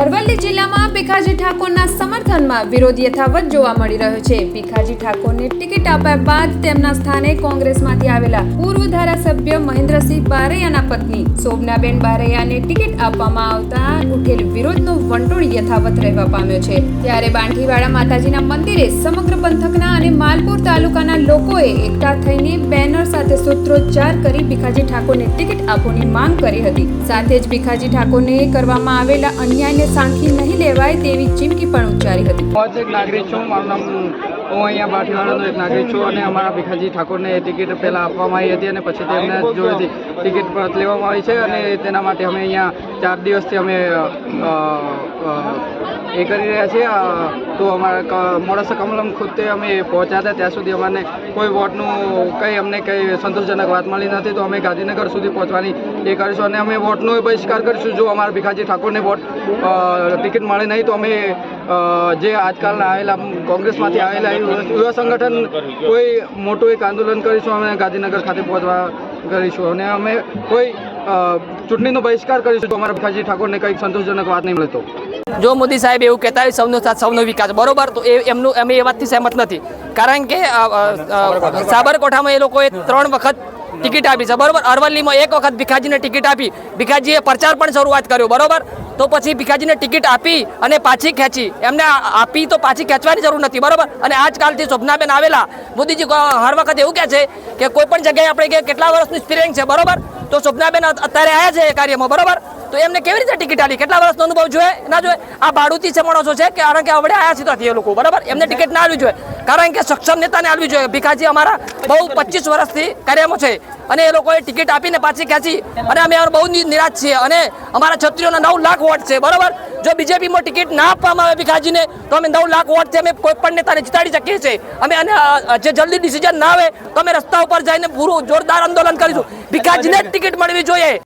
અરવલ્લી જિલ્લામાં ભીખાજી ઠાકોરના સમર્થનમાં વિરોધ યથાવત જોવા મળી રહ્યો છે. ભીખાજી ઠાકોરને ટિકિટ આપ્યા બાદ તેમના સ્થાને કોંગ્રેસમાંથી આવેલા પૂર્વ ધારાસભ્ય મહેન્દ્રસિંહ બારૈયાના પત્ની શોભનાબેન બારૈયાને ટિકિટ આપવામાં આવતા ઉઠેલ વિરોધનો વંટોળ યથાવત રહેવા પામ્યો છે. ત્યારે બાંઠીવાડા માતાજીના મંદિરે સમગ્ર પંથકના અને માલપુર તાલુકાના લોકોએ એકઠા થઈને બેનર સાથે સૂત્રોચ્ચાર કરી ભીખાજી ઠાકોરને ટિકિટ આપવાની માંગ કરી હતી. સાથે જ ભીખાજી ઠાકોરને કરવામાં આવેલા અન્યાયને સાંખી નહીં લેવાય તેવી ચીમકી પણ ઉચ્ચારી હતી. હું એક નાગરિક છું. મારું નામ હું અહીંયા બાઠીવાડાનો એક નાગરિક છું અને અમારા ભીખાજી ઠાકોરને ટિકિટ પહેલાં આપવામાં આવી હતી અને પછી તેમને જોડેથી ટિકિટ પરત લેવામાં આવી છે અને તેના માટે અમે અહીંયા ચાર દિવસથી અમે એ કરી રહ્યા છીએ. તો અમારા મોડાસા કમલમ ખુદે અમે પહોંચ્યા હતા. ત્યાં સુધી અમને કોઈ વોટનું કંઈ અમને કંઈ સંતોષજનક વાત મળી નથી. તો અમે ગાંધીનગર સુધી પહોંચવાની એ કરીશું અને અમે વોટનો બહિષ્કાર કરીશું. જો અમારા ભીખાજી ઠાકોરને વોટ ટિકિટ મળે નહીં તો અમે જે આજકાલના આવેલા કોંગ્રેસમાંથી આવેલા યુવા સંગઠન કોઈ મોટું એક આંદોલન કરીશું, અમે ગાંધીનગર ખાતે પહોંચવા કરીશું. અને અમે કોઈ ચૂંટણીનો બહિષ્કાર કરીશું તો અમારા ભીખાજી ઠાકોરને કંઈક સંતોષજનક વાત નહીં મળે તો. જો મોદી સાહેબ એવું કહેતા હોય, સૌનો સાથ, સૌનો વિકાસ. બરોબર? તો એમનું અમે એ વાતથી સહેમત નથી. કારણ કે સાબરકાંઠામાં એ લોકોએ ત્રણ વખત ટિકિટ આપી છે. બરોબર? અરવલ્લીમાં એક વખત ભીખાજીને ટિકિટ આપી. ભીખાજીએ પ્રચાર પણ શરૂઆત કર્યો, બરોબર? તો પછી ભીખાજીને ટિકિટ આપી અને પાછી ખેંચી. એમને આપી તો પાછી ખેંચવાની જરૂર નથી, બરોબર? અને આજકાલથી શોભનાબેન આવેલા મોદીજી હર વખત એવું કહે છે કે કોઈ પણ જગ્યાએ આપણે કેટલા વર્ષનું એક્સપિરિયન્સ છે, બરોબર? તો સ્વપ્નાબેન અત્યારે આવ્યા છે કાર્યમાં, બરોબર? તો એમને કેવી રીતે ટિકિટ આપી? કેટલા વર્ષનો અનુભવ જોઈએ? ના જોઈએ? આ ભાડુતી છે માણસો છે કે કારણ કે આવડે આયા છે ત્યાંથી એ લોકો, બરાબર? એમને ટિકિટ ના આપવી જોઈએ. કારણ કે સક્ષમ નેતાને આપવી જોઈએ. ભીખાજી અમારા બહુ પચીસ વર્ષથી કાર્યમાં છે. અને એ લોકોએ ટિકિટ આપીને પાછી ખેંચી. અને અમે બહુ નિરાશ છીએ. અને અમારા છત્રીઓના નવ લાખ વોટ છે, બરાબર? જો બીજેપીમાં ટિકિટ ના આપવામાં આવે ભીખાજીને, તો અમે નવ લાખ વોટથી અમે કોઈ પણ નેતાને જીતાડી શકીએ છીએ. અમે અને જે જલ્દી ડિસિઝન ના આવે, તો અમે રસ્તા ઉપર જઈને પૂરું જોરદાર આંદોલન કરીશું. ભીખાજીને ટિકિટ મળવી જોઈએ.